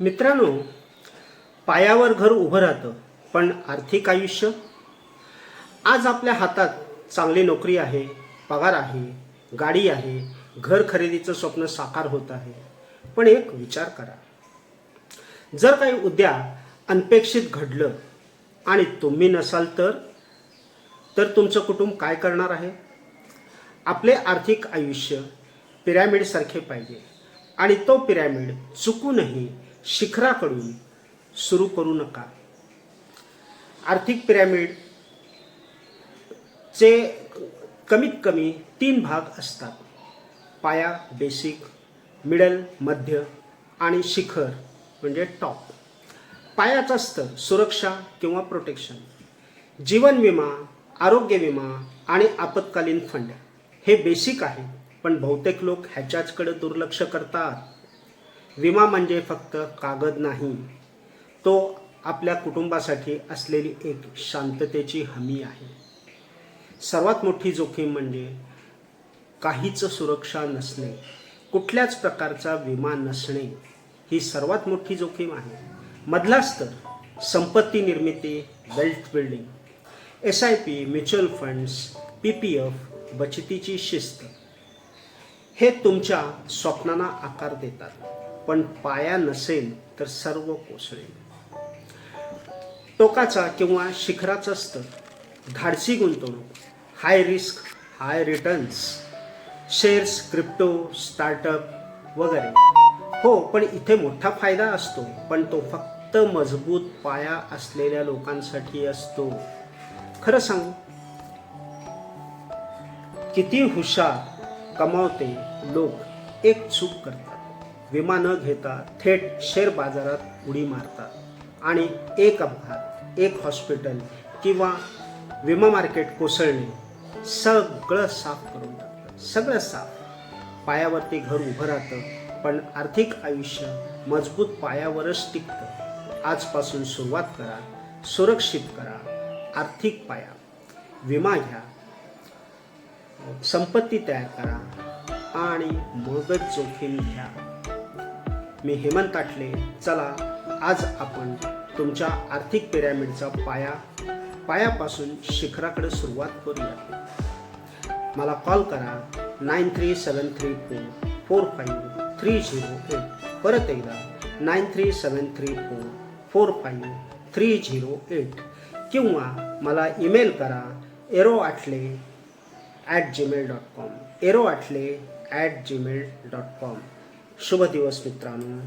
मित्रांनो पायावर घर उभं राहतं पण आर्थिक आयुष्य? आज आपल्या हातात चांगली नोकरी आहे पगार आहे गाडी आहे घर खरेदीचं स्वप्न साकार होत आहे. पण एक विचार करा. जर काही उद्या अनपेक्षित घडलं आणि तुम्ही नसाल तर तर तुमचं कुटुंब काय करणार आहे? आपले आर्थिक आयुष्य पिरॅमिडसारखे पाहिजे आणि तो पिरॅमिड चुकूनही शिखराकडून सुरू करू नका. आर्थिक पिरॅमिड चे कमीत कमी तीन भाग असतात. पाया बेसिक मिडल मध्य आणि शिखर म्हणजे टॉप पायाचं असतं सुरक्षा किंवा प्रोटेक्शन जीवन विमा आरोग्य विमा आणि आपत्कालीन फंड हे बेसिक आहे पण बहुतेक लोक ह्याच्याचकडे दुर्लक्ष करतात. विमा म्हणजे फक्त कागद नाही तो आपल्या कुटुंबासाठी असलेली एक शांततेची हमी आहे. सर्वात मोठी जोखीम म्हणजे काहीच सुरक्षा नसणे कुठल्याच प्रकारचा विमा नसणे ही सर्वात मोठी जोखीम आहे. मधला स्तर संपत्ती निर्मिती wealth building S I P mutual funds P P F बचतीची शिस्त हे तुमच्या स्वप्नांना आकार देतात. पण पाया नसेल तर सर्व कोसळेल. टोकाचा किंवा शिखराचा असतं. धाडसी गुंतवणूक. High risk high returns shares crypto startup वगैरे. हो पण इथे मोठा फायदा असतो. पण तो फक्त मजबूत पाया असलेल्या लोकांसाठी असतो. खरं सांगू? किती हुशार कमावते लोक एक चूक करतात. विमा न घेता थेट शेअर बाजारात उडी मारतात. आणि एक अपघात एक हॉस्पिटल किंवा विमा मार्केट कोसळणे सगळं साफ करून टाकतं. सगळं साफ. पायावरती घर उभं राहतं पण आर्थिक आयुष्य मजबूत पायावरच टिकतं. आजपासून सुरुवात करा सुरक्षित करा आर्थिक पाया. विमा घ्या संपत्ती तयार करा आणि मगच जोखीम घ्या. मी हेमंत ताटले चला आज आपण तुमच्या आर्थिक पिरॅमिडचा पाया पायापासून शिखराकडे सुरुवात करूया. मला कॉल करा nine three seven three four four five three zero eight. परत एकदा nine three seven three four four five three zero eight. किंवा मला ईमेल करा एरो आटले at Gmail dot com. Arrow आटले ॲट जीमेल डॉट कॉम. शुभ दिवस मित्रांनो.